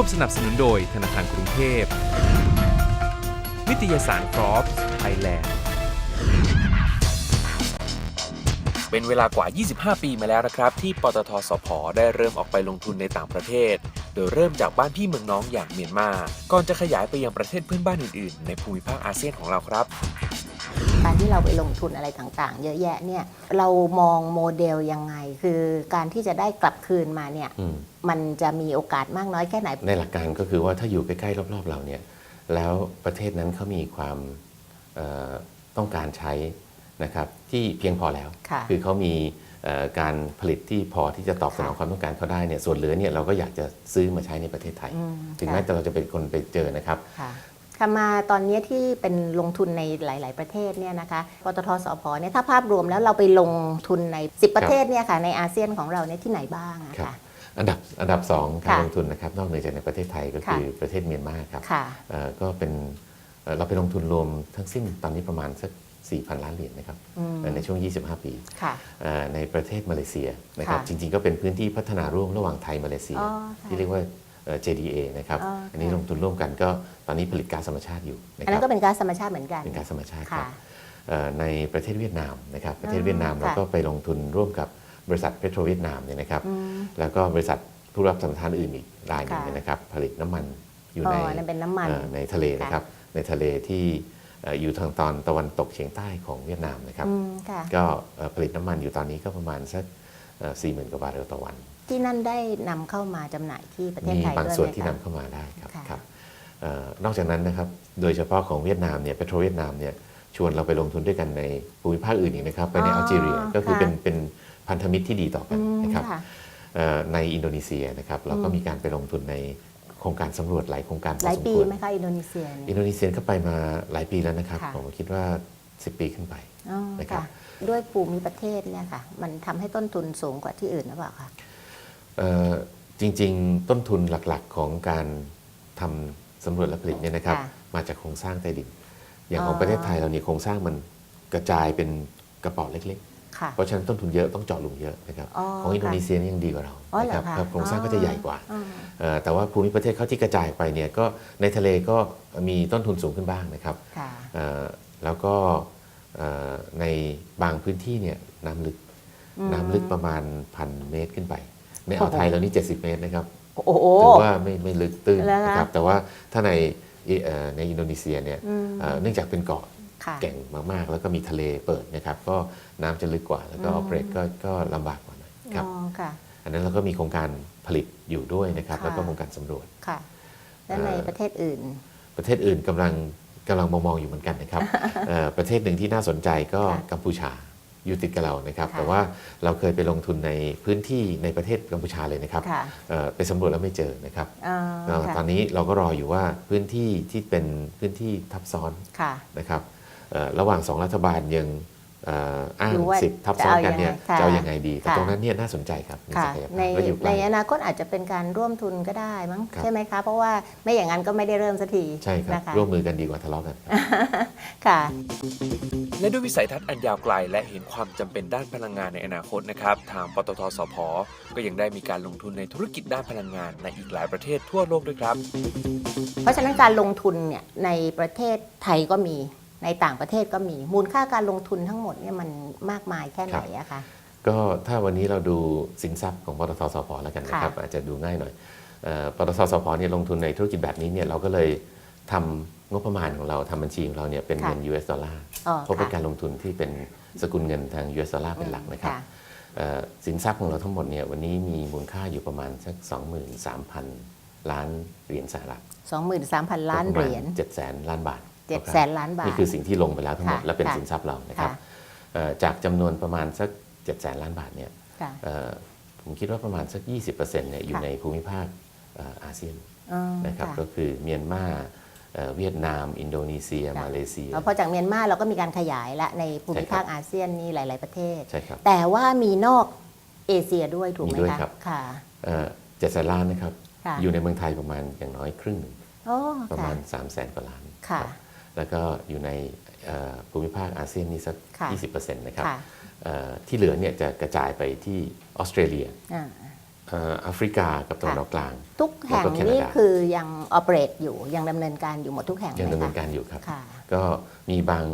ร่วมสนับสนุนโดยธนาคารกรุงเทพ นิตยสารฟรอปไทยแลนด์ เป็นเวลากว่า 25 ปีมาแล้วนะครับ ที่ปตทสพได้เริ่มออกไปลงทุนในต่างประเทศ โดยเริ่มจากบ้านพี่เมืองน้องอย่างเมียนมา ก่อนจะขยายไปยังประเทศเพื่อนบ้านอื่นๆ ในภูมิภาคอาเซียนของเราครับ การที่เราไปลงทุนอะไรต่างๆ เยอะแยะเนี่ยเรามองโมเดลยังไง คือการที่จะได้กลับคืนมาเนี่ยอืมมันจะมีโอกาสมากน้อยแค่ไหน ในหลักการก็คือว่าถ้าอยู่ใกล้ๆรอบๆเราเนี่ยแล้วประเทศนั้นเขามีความเอ่อต้องการใช้นะครับที่เพียงพอแล้วค่ะอเขามีเอ่อการผลิตที่พอที่จะตอบสนองค่ะความต้องการเขาได้เนี่ยส่วนเหลือเนี่ยเราก็อยากจะซื้อมาใช้ในประเทศไทย อืมถึงค่ะแม้แต่เราจะเป็นคนไปเจอนะครับ ค่ะ ค่ะมาตอนนี้ที่เป็นลงทุนในหลาย ๆ ประเทศเนี่ยนะคะปตทสพเนี่ยถ้าภาพรวมแล้วเราไปลงทุนใน 10 ประเทศเนี่ยค่ะในอาเซียนของเราเนี่ยที่ไหนบ้างอะครับค่ะ อันดับอันดับสองการค่ะลงทุนนะครับนอกเหนือจากในประเทศไทยก็คือประเทศเมียนมาครับค่ะ เอ่อก็เป็นเอ่อเราไปลงทุนรวมทั้งสิ้นตอนนี้ประมาณสัก 4,000 ล้านเหรียญนะครับอืม เอ่อในช่วง 25 ปีค่ะ เอ่อในประเทศมาเลเซียนะครับค่ะจริงๆก็เป็นพื้นที่พัฒนาร่วมระหว่างไทยมาเลเซีย อ๋อค่ะ ที่เรียกว่าเอ่อ JDA นะครับอ๋อค่ะอันนี้ลงทุนร่วมกันก็ตอนนี้ผลิตก๊าซธรรมชาติอยู่นะอันคนั้รับนก็เป็นก๊าซธรรมชาติเหมือนกันเป็นก๊าซธรรมชาติครัค่ะบเอ่อในประเทศเวียดนามนะครับประเทศอ๋อเวียดนามเราค่ะก็ไปลงทุนร่วมกับบริษัทเปโตรเวียดนามเนี่ยนะครับอืมแล้วก็บริษัทผู้รับสัมปทานอื่นอีกรายหนึงค่ะเนี่ยนะครับผลิตน้ำมันอยู่อ๋ในอนั่นเป็นน้ำมันเอ่อในทะเลนะครับในทะเลที่เอ่ออยู่ทางตอนตะวันตกเฉียงใต้ของเวียดนามนะครับอืมค่ะก็เอ่อผลิตน้ำมันอยู่ตอนนี้ก็ประมาณสักสี่หมื่นกว่าบาร์เรลต่อวัน ที่นั่นได้นำเข้ามาจำหน่ายที่ประเทศมีไทยบางด้วยส่วนไหมที่คะนำเข้ามาได้ครับค่ะครับเอ่อนอกจากนั้นนะครับโดยเฉพาะของเวียดนามเนี่ยเปโตรเวียดนามเนี่ยชวนเราไปลงทุนด้วยกันในภูมิภาคอื่นอีกนะครับไปในอ๋ออัลจีเรียก็คือค่ะ เป็นเป็นพันธมิตรที่ดีต่อกัอืนมนะครับ ค่ะ เอ่อในอินโดนีเซียนะครับเราก็อืม มีการไปลงทุนในโครงการสำรวจหลายโครงการพหอลายสมปีควรไหมคะอินโดนีเซียอิเนี่ยนโดนีเซียก็ไปมาหลายปีแล้วนะครับค่ะ ผมคิดว่า 10 ปีขึ้นไป อ๋อนะครับ ค่ะ ด้วยภูมิประเทศเนี่ยค่ะ มันทำให้ต้นทุนสูงกว่าที่อื่นหรือเปล่าคะเอ่อ จริง ๆ ต้นทุนหลักๆของการทำสำรวจและผลิตเนี่ยนะครับค่ะมาจากโครงสร้างใต้ดิน อย่างอ๋อของประเทศไทยเราเนี่ยโครงสร้างมันกระจายเป็นกระเป๋าเล็กค่ะๆเพราะฉะนั้นต้นทุนเยอะต้องเจาะลุงเยอะนะครับอ๋อของอินโดนีเซียนี่ยังดีกว่าเราอ๋อเหรอนะครัคะครับโครงสร้างก็จะใหญ่กว่าอ๋อเอ่อแต่ว่าภูมิประเทศเขาที่กระจายไปเนี่ยก็ในทะเลก็มีต้นทุนสูงขึ้นบ้างนะครับค่ะเอ่อแล้วก็เอ่อในบางพื้นที่เนี่ยน้ำลึกอืมน้ำลึกประมาณพันเมตรขึ้นไป ในอ่าวโอ้โหไทยเรานี่ 70 เมตรนะครับโอ้โห ถือว่าไม่ไม่ลึกตื้นแล้วนะนะครับแต่ว่าถ้าในอิเอ่อในอินโดนีเซียเนี่ยอืม เอ่อเนื่องจากเป็นเกาะค่ะ แก่งมากๆ แล้วก็มีทะเลเปิดนะครับ ก็น้ำจะลึกกว่า แล้วก็อือมอเปรตก็ก็ลำบากกว่าหน่อยครับ อ๋อค่ะ อันนั้นเราก็มีโครงการผลิตอยู่ด้วยนะครับ ค่ะ แล้วก็โครงการสำรวจ ค่ะ และในเอ่อ ประเทศอื่น ประเทศอื่นกำลังกำลังมองๆอยู่เหมือนกันนะครับ เอ่อประเทศหนึ่งที่น่าสนใจก็ค่ะ กัมพูชา อยู่ติดกับเรานะครับค่ะแต่ว่าเราเคยไปลงทุนในพื้นที่ในประเทศกัมพูชาเลยนะครับค่ะเอ่อไปสำรวจแล้วไม่เจอนะครับอ๋อเอ่อค่ะตอนนี้เราก็รออยู่ว่าพื้นที่ที่เป็นพื้นที่ทับซ้อนค่ะนะครับเอ่อระหว่างสองรัฐบาลยังเอ่ออ้างดูว่าสิทธิ์ทับซ้อนกันเนี่ยจะจะเอาเอายัยังงไงไงดีแต่ค่ะตรงนั้นเนี่ยน่าสนใจครับมีค่ะศักยภาในพก็อยู่ใกในล้อนาคตอาจจะเป็นการร่วมทุนก็ได้มั้งครับใช่ไหมคะ เพราะว่าไม่อย่างนั้นก็ไม่ได้เริ่มสักทีใช่ครับนะคะร่วมมือกันดีกว่าทะเลาะกันครับค่ะและด้วยวิสัยทัศน์อันยาวไกล และเห็นความจำเป็นด้านพลังงานในอนาคตนะครับ ทางปตทสพก็ยังได้มีการลงทุนในธุรกิจด้านพลังงานในอีกหลายประเทศทั่วโลกด้วยครับ เพราะฉะนั้นการลงทุนเนี่ยในประเทศไทยก็มี ในต่างประเทศก็มีมูลค่าการลงทุนทั้งหมดเนี่ยมันมากมายแค่ไหนอะคะ ก็ถ้าวันนี้เราดูสินทรัพย์ของปตทสพแล้วกันนะครับ อาจจะดูง่ายหน่อยเอ่อปตทสพเนี่ยลงทุนในธุรกิจแบบนี้เนี่ยเราก็เลยทำงบประมาณของเราทำบัญชีของเราเนี่ยเป็นเงิน US ดอลลาร์อ๋อเพราะเป็นค่ะการลงทุนที่เป็นสกุลเงินทาง US ดอลลาร์เป็นหลักนะครับค่ะเอ่อสินทรัพย์ของเราทั้งหมดเนี่ยวันนี้มีมูลค่าอยู่ประมาณสัก 23,000 ล้านเหรียญสหรัฐ23,000 ล้านเหรียญ7แสนล้านบาท 7แสนล้านบาท นี่คือสิ่งที่ลงไปแล้วทั้งหมด ค่ะและเป็นค่ะสินทรัพย์เรานะครับค่ะ เอ่อจากจำนวนประมาณสัก7แสนล้านบาทเนี่ยค่ะ เอ่อผมคิดว่าประมาณสัก 20%เนี่ยอยู่ค่ะ ในภูมิภาคเอ่ออาเซียนอ๋อนะครับ ค่ะ ก็คือเมียนมาเอ่อเวียดนาม อินโดนีเซีย ค่ะ มาเลเซียเพราะจากเมียนมาเราก็มีการขยายละในภูมิภาคใช่ครับอาเซียนนี่หลาย ๆ ประเทศ ใช่ครับ แต่ว่ามีนอกเอเชียด้วยถูกไหมมีด้วยคะครับ ค่ะเจ็ดแสนล้านนะครับ ค่ะอยู่ในเมืองไทยประมาณอย่างน้อยครึ่งหนึ่งโอ้ประค่ะมาณ3 0 0แสนกว่าล้าน ค่ะ ครับ แล้วก็อยู่ในเอ่อภูมิภาคอาเซียนนี่สักค่ะ20%นะครับค่ะเอ่อที่เหลือเนี่ยจะกระจายไปที่ออสเตรเลียอ่าเอ่อแอฟริกากับตะวันออกกลาง ทุกแห่งแล้วก็แคนาดานี่คือยังออเปเรตอยู่ยังดำเนินการอยู่หมดทุกแห่งยังไหมดำเนินคะการอยู่ครับค่ะก็มีบาง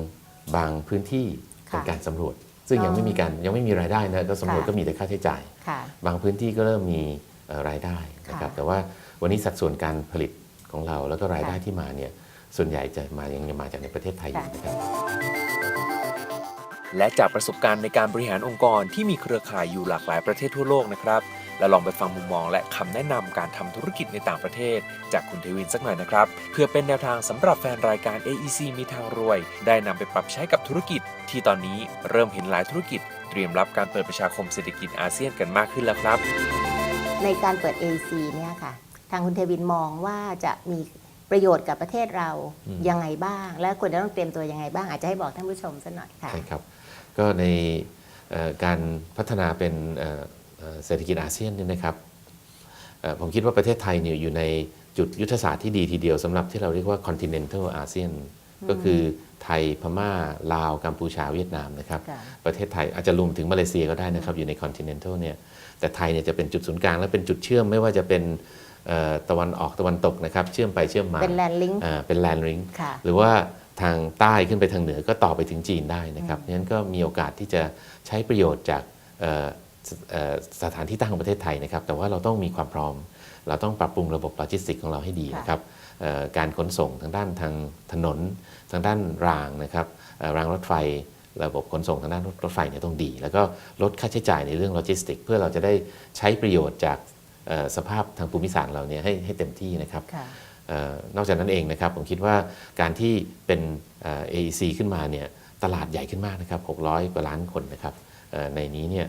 บางพื้นที่ค่ะเป็นการสำรวจ ซึ่งยังอ๋อไม่มีการยังไม่มีรายได้นะก็สำรวจค่ะก็มีแต่ค่าใช้จ่ายค่ะบางพื้นที่ก็เริ่มมีเอ่อรายได้นะครับค่ะแต่ว่าวันนี้สัดส่วนการผลิตของเราแล้วก็รายได้ค่ะที่มาเนี่ย ส่วนใหญ่จะมายังมาจากในประเทศไทยอยู่นะครับและจากประสบการณ์ในการบริหารองค์กรที่มีเครือข่ายอยู่หลากหลายประเทศทั่วโลกนะครับและลองไปฟังมุมมองและคำแนะนำการทำธุรกิจในต่างประเทศ จากคุณเทวินสักหน่อยนะครับ เพื่อเป็นแนวทางสำหรับแฟนรายการ AEC มีทางรวย ได้นำไปปรับใช้กับธุรกิจ ที่ตอนนี้เริ่มเห็นหลายธุรกิจ เตรียมรับการเปิดประชาคมเศรษฐกิจอาเซียนกันมากขึ้นแล้วครับ ในการเปิด AC เนี่ยค่ะ ทางคุณเทวินมองว่าจะมี ประโยชน์กับประเทศเราอืม ยังไงบ้าง และควรจะต้องเตรียมตัวยังไงบ้างอาจจะให้บอกท่านผู้ชมสักหน่อยค่ะ ใช่ครับ ก็ในเอ่อการพัฒนาเป็นเอ่อเอ่อเศรษฐกิจอาเซียนเนี่ยนะครับเอ่อผมคิดว่าประเทศไทยเนี่ยอยู่ในจุดยุทธศาสตร์ที่ดีทีเดียวสำหรับที่เราเรียกว่า continental ASEAN ก็คือไทยพม่า ลาว กัมพูชาเวียดนามนะครับ ค่ะ ประเทศไทยอาจจะรวมถึงมาเลเซียก็ได้นะครับ อยู่ใน continental เนี่ยแต่ไทยเนี่ยจะเป็นจุดศูนย์กลางและเป็นจุดเชื่อมไม่ว่าจะเป็นเอ่อ ตะวันออกตะวันตกนะครับเชื่อมไปเชื่อมมาเป็นแลนด์ลิงก์อ่าเป็นแลนด์ริงค่ะหรือว่าทางใต้ขึ้นไปทางเหนือก็ต่อไปถึงจีนได้นะครับเพราะฉะนั้นก็มีโอกาสที่จะใช้ประโยชน์จากเอ่อสเอ่อสถานที่ตั้งของประเทศไทยนะครับ แต่ว่าเราต้องมีความพร้อม เราต้องปรับปรุงระบบโลจิสติกของเราให้ดีค่ะนะครับเอ่อการขนส่งทางด้านทางถนน ทางด้านรางนะครับเอ่อรางรถไฟ ระบบขนส่งทางด้านรถไฟเนี่ยต้องดี แล้วก็ลดค่าใช้จ่ายในเรื่องโลจิสติก เพื่อเราจะได้ใช้ประโยชน์จากเอ่อ สภาพทางภูมิศาสตร์เราเนี่ยให้ให้เต็มที่นะครับค่ะเอ่อนอกจากนั้นเองนะครับผมคิดว่าการที่เป็นเอ่อ AEC ขึ้นมาเนี่ยตลาดใหญ่ขึ้นมากนะครับ 600 กว่าล้านคนนะครับเอ่อในนี้เนี่ย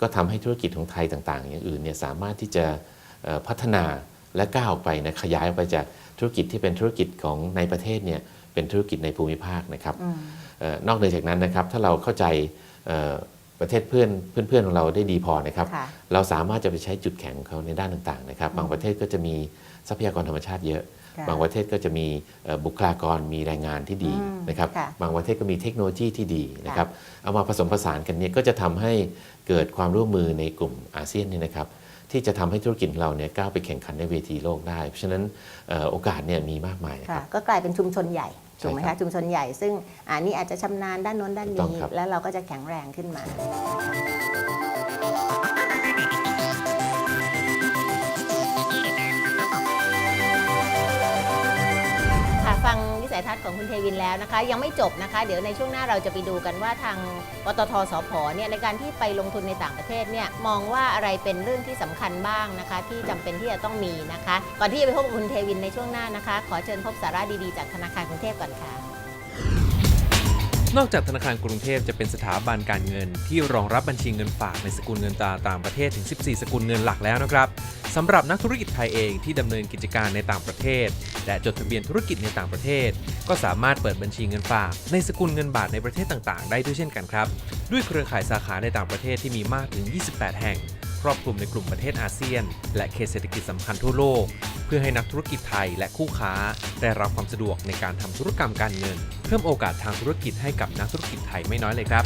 ก็ทำให้ธุรกิจของไทยต่างๆ อย่างอื่นเนี่ยสามารถที่จะเอ่อพัฒนาและก้าวออกไปนะขยายออกไปจากธุรกิจที่เป็นธุรกิจของในประเทศเนี่ยเป็นธุรกิจในภูมิภาคนะครับอืมเอ่อนอกเหนือจากนั้นนะครับถ้าเราเข้าใจเอ่อ ประเทศเพื่อนเพื่อนๆของเราได้ดีพอนะครับค่ะเราสามารถจะไปใช้จุดแข็งของเขาในด้านต่างๆนะครับ บางประเทศก็จะมีทรัพยากรธรรมชาติเยอะค่ะบางประเทศก็จะมีเอ่อบุคลากรมีแรงงานที่ดีอืมนะครับค่ะบางประเทศก็มีเทคโนโลยีที่ดีนะครับ เอามาผสมผสานกันเนี่ยก็จะทำให้เกิดความร่วมมือในกลุ่มอาเซียนเนี่ยนะครับที่จะทำให้ธุรกิจของเราเนี่ยก้าวไปแข่งขันในเวทีโลกได้ เพราะฉะนั้นเอ่อโอกาสเนี่ยมีมากมายนะคค่ะรับก็กลายเป็นชุมชนใหญ่ ถูกไหมใช่ครัคะบชุมชนใหญ่ซึ่งอันนี้อาจจะชำนาญด้านโน้นด้านถูกต้อนี้งครับแล้วเราก็จะแข็งแรงขึ้นมา ทัศน์ของคุณเทวินแล้วนะคะ ยังไม่จบนะคะ เดี๋ยวในช่วงหน้าเราจะไปดูกันว่าทางปตทสพเนี่ยในการที่ไปลงทุนในต่างประเทศเนี่ยมองว่าอะไรเป็นเรื่องที่สำคัญบ้างนะคะ ที่จำเป็นที่จะต้องมีนะคะ ก่อนที่จะไปพบกับคุณเทวินในช่วงหน้านะคะ ขอเชิญพบสาระดีๆจากธนาคารกรุงเทพก่อนค่ะ นอกจากธนาคารกรุงเทพจะเป็นสถาบันการเงิน ที่รองรับบัญชีเงินฝากในสกุลเงินตราต่างประเทศถึง 14 สกุลเงินหลักแล้วนะครับสำหรับนักธุรกิจไทยเองที่ดำเนินกิจการในต่างประเทศ และจดทะเบียนธุรกิจในต่างประเทศ ก็สามารถเปิดบัญชีเงินฝาก ในสกุลเงินบาทในประเทศต่างๆ ได้ด้วยเช่นกันครับ ด้วยเครือข่ายสาขาในต่างประเทศที่มีมากถึง 28 แห่ง ครอบคลุมในกลุ่มประเทศอาเซียน และเขตเศรษฐกิจสำคัญทั่วโลก เพื่อให้นักธุรกิจไทยและคู่ค้า ได้รับความสะดวกในการทำธุรกรรมการเงิน เพิ่มโอกาสทางธุรกิจให้กับนักธุรกิจไทยไม่น้อยเลยครับ